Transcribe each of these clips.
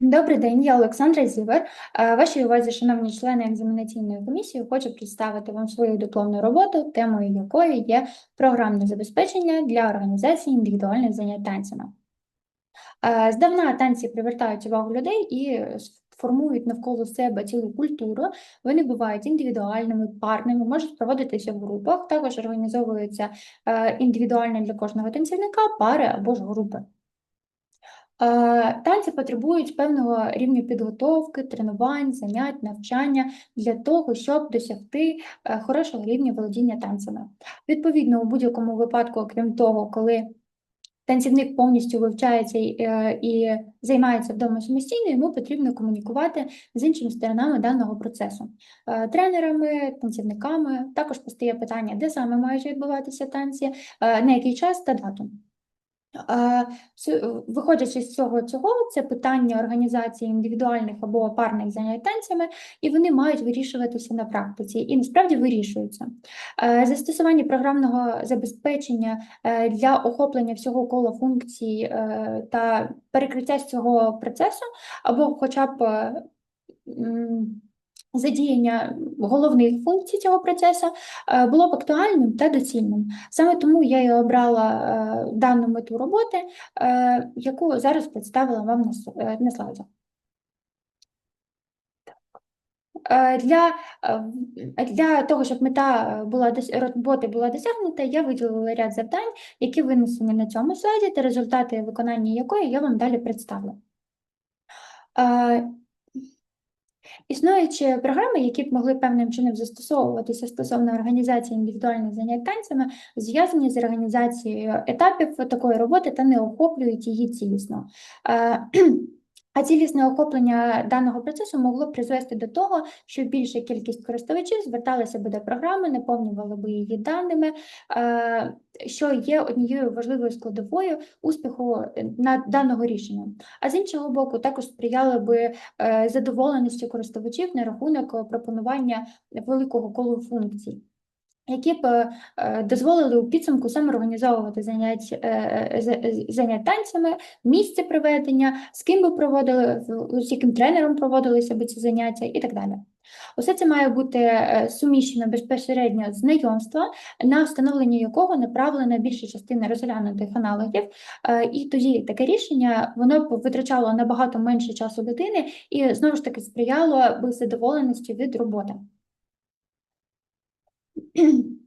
Добрий день, я Олександра Зівер. Вашій увазі, шановні члени екзаменаційної комісії, хочу представити вам свою дипломну роботу, темою якої є програмне забезпечення для організації індивідуальних занять танцями. Здавна танці привертають увагу людей і формують навколо себе цілу культуру. Вони бувають індивідуальними, парними, можуть проводитися в групах, також організовуються е, індивідуально для кожного танцівника пари або ж групи. Е, Танці потребують певного рівня підготовки, тренувань, занять, навчання для того, щоб досягти е, хорошого рівня володіння танцями. Відповідно, у будь-якому випадку, окрім того, коли танцівник повністю вивчається і, е, займається вдома самостійно, йому потрібно комунікувати з іншими сторонами даного процесу. Тренерами, танцівниками також постає питання, де саме мають відбуватися танці, на який час та дату. Виходячи з цього цього, це питання організації індивідуальних або парних занять танцями, і вони мають вирішуватися на практиці, і насправді вирішуються. Застосування програмного забезпечення е, для охоплення всього кола функцій е, та перекриття з цього процесу, або хоча б е, задіяння головних функцій цього процесу е, було б актуальним та доцільним. Саме тому я і обрала е, дану мету роботи, е, яку зараз представила вам на, слайді. Для, для того, щоб мета була роботи була досягнута, я виділила ряд завдань, які винесені на цьому слайді, та результати виконання якої я вам далі представлю. Е, Існуючі програми, які б могли певним чином застосовуватися стосовно організації індивідуальних занять танцями, зв'язані з організацією етапів такої роботи та не охоплюють її цілісно. А цілісне охоплення даного процесу могло б призвести до того, що більша кількість користувачів зверталися би до програми, наповнювали би її даними, е, що є однією важливою складовою успіху е, на даного рішення. А з іншого боку, також сприяли би е, задоволеності користувачів на рахунок пропонування великого колу функцій. Які б е, дозволили у підсумку самоорганізовувати занять, е, е, за- занять танцями, місце проведення, з ким би проводили, з- яким тренером проводилися би ці заняття і так далі. Усе це має бути суміщено безпосередньо з знайомства, на встановлення якого направлена більша частина розглянутих аналогів, і тоді таке рішення воно б витрачало набагато менше часу людини і знову ж таки сприяло би задоволеності від роботи.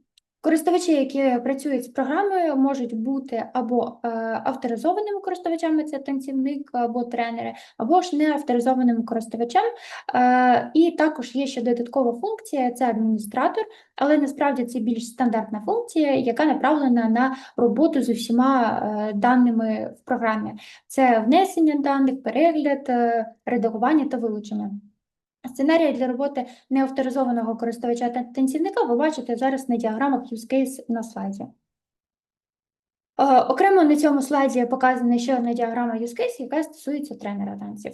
Користувачі, які працюють з програмою, можуть бути або е, авторизованими користувачами, це танцівник або тренери, або ж не авторизованим користувачем. Е, і також є ще додаткова функція це адміністратор, але насправді це більш стандартна функція, яка направлена на роботу з усіма е, даними в програмі. Це внесення даних, перегляд, редагування та вилучення. Сценарії для роботи неавторизованого користувача та танцівника ви бачите зараз на діаграмах use case на слайді. Е, Окремо на цьому слайді показана ще одна діаграма use case, яка стосується тренера танців.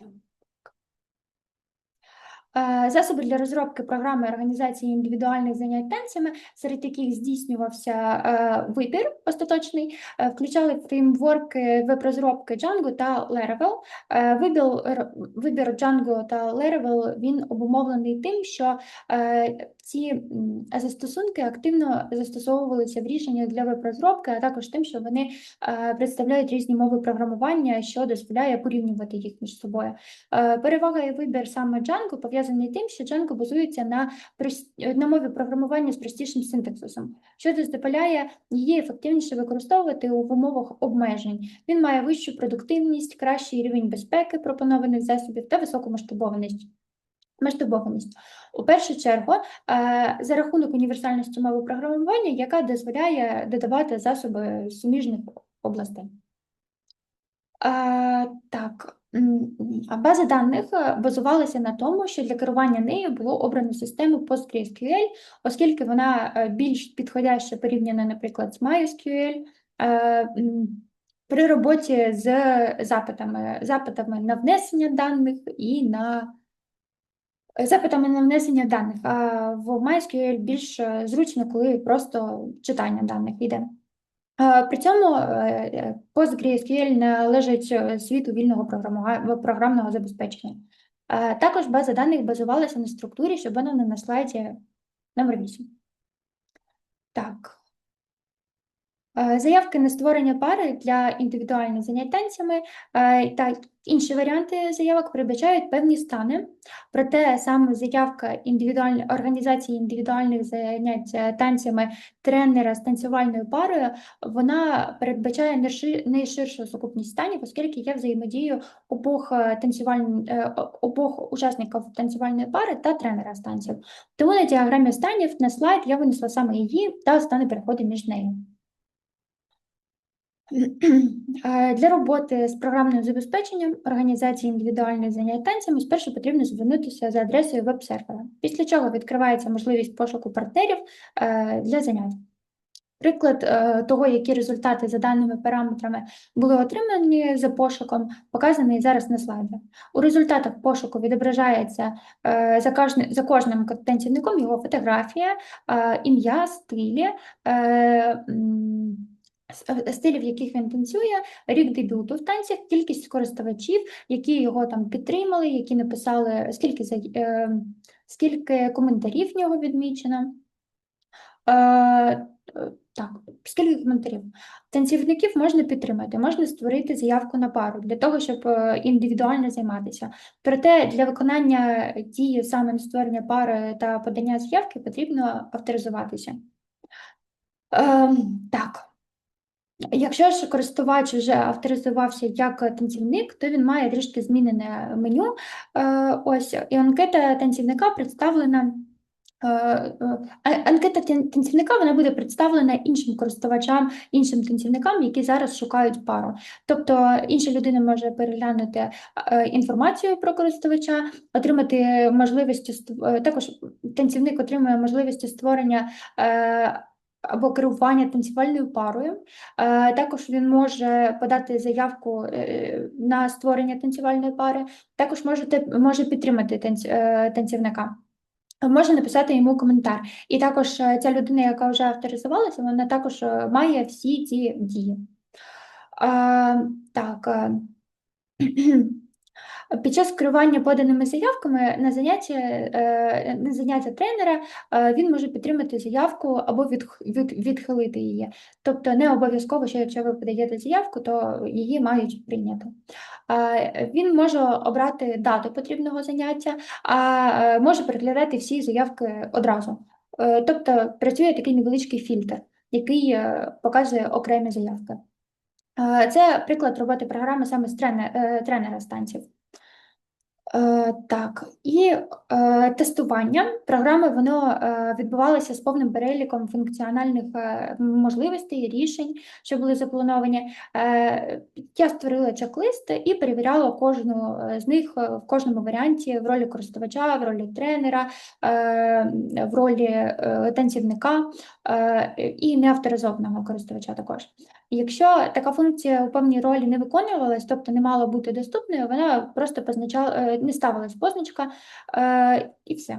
Е, Засоби для розробки програми організації індивідуальних занять танцями, серед яких здійснювався е, вибір остаточний, е, включали фреймворки веб-розробки Django та Laravel. Е, Вибір, Django та Laravel він обумовлений тим, що е, ці застосунки активно застосовувалися в рішеннях для веб-розробки, а також тим, що вони е, представляють різні мови програмування, що дозволяє порівнювати їх між собою. Е, Перевага і вибір саме Django пов'язаний тим, що Django базується на, на мові програмування з простішим синтаксисом, що дозволяє її ефективніше використовувати у умовах обмежень. Він має вищу продуктивність, кращий рівень безпеки пропонованих засобів та високу масштабованість. Масштабованість. У першу чергу, е, за рахунок універсальності мови програмування, яка дозволяє додавати засоби суміжних областей. Е, Так, база даних е, базувалася на тому, що для керування нею було обрано систему PostgreSQL, оскільки вона більш підходяща порівняно, наприклад, з MySQL. При роботі з запитами, запитами на внесення даних і на запитами на внесення даних. А в MySQL більш е, зручно, коли просто читання даних йде. Е, При цьому е, PostgreSQL належить світу вільного програмного забезпечення. Також база даних базувалася на структурі, що видана на слайді номер 8. Так. Заявки на створення пари для індивідуальних занять танцями та інші варіанти заявок передбачають певні стани. Проте саме заявка індивідуальної організації індивідуальних занять е, танцями тренера з танцювальною парою вона передбачає найширшу сукупність станів, оскільки є взаємодією обох е, танцювальн... е, обох учасників танцювальної пари та тренера з танців. Тому на діаграмі станів на слайд я винесла саме її та стани переходу між нею. Для роботи з програмним забезпеченням організації індивідуальних занять танцями спершу потрібно звернутися за адресою веб-сервера, після чого відкривається можливість пошуку партнерів е, для занять. Приклад е, того, які результати за даними параметрами були отримані за пошуком, показаний зараз на слайді. У результатах пошуку відображається е, за, кожним, танцівником його фотографія, ім'я, стилі, е, м, с- е, стилі, в яких він танцює, рік дебюту в танцях, кількість користувачів, які його там підтримали, які написали, скільки, е, скільки коментарів в нього відмічено. Е, е, так, скільки коментарів? Танцівників можна підтримати, можна створити заявку на пару для того, щоб е, індивідуально займатися. Проте для виконання дії саме створення пари та подання заявки потрібно авторизуватися. Ем, так. Якщо ж користувач вже авторизувався як танцівник, то він має трішки змінене меню. Е, ось, і анкета танцівника представлена. е, е, Анкета танцівника вона буде представлена іншим користувачам, іншим танцівникам, які зараз шукають пару. Тобто інша людина може переглянути інформацію про користувача, отримати е, також танцівник отримує можливості створення або керування танцювальною парою. Е, Також він може подати заявку е, на створення танцювальної пари, також можете, може підтримати е, танцівника. Може написати йому коментар. І також ця людина, яка вже авторизувалася, вона також має всі ці дії. Е, Так. Під час керування поданими заявками на заняття, е, на заняття тренера е, він може підтримати заявку або відх- від, відхилити її. Тобто не обов'язково, що якщо ви подаєте заявку, то її мають прийняти. Він може обрати дату потрібного заняття, а е, може переглядати всі заявки одразу. Тобто працює такий невеличкий фільтр, який показує окремі заявки. Це приклад роботи програми саме з тренера станців. Е, Так, і е, тестування програми воно е, відбувалося з повним переліком функціональних е, можливостей, рішень, що були заплановані. Е, Я створила чек-лист і перевіряла кожну е, з них е, в кожному варіанті в ролі користувача, в ролі тренера, е, в ролі танцівника е, і неавторизованого користувача також. Якщо така функція у певній ролі не виконувалась, тобто не мала бути доступною, вона просто позначала, е, не ставилась позначка е, і все.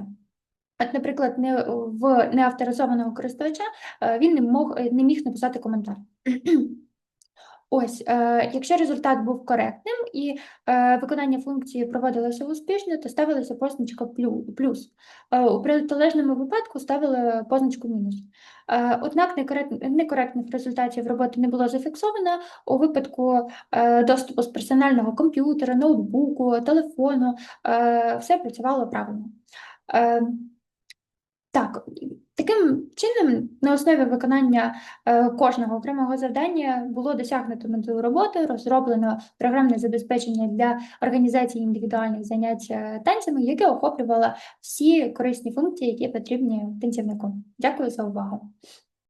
От, наприклад, не, в неавторизованого користувача е, він не, мог, не міг написати коментар. Ось, е, якщо результат був коректним і е, виконання функції проводилося успішно, то ставилася позначка плюс. Е, у протилежному випадку ставили позначку мінус. Е, однак некоректних результатів роботи не було зафіксовано у випадку е, доступу з персонального комп'ютера, ноутбуку, телефону, е, все працювало правильно. Е, так, чином, на основі виконання е, кожного окремого завдання було досягнуто мету роботи, розроблено програмне забезпечення для організації індивідуальних занять е, танцями, яке охоплювало всі корисні функції, які потрібні танцівнику. Дякую за увагу.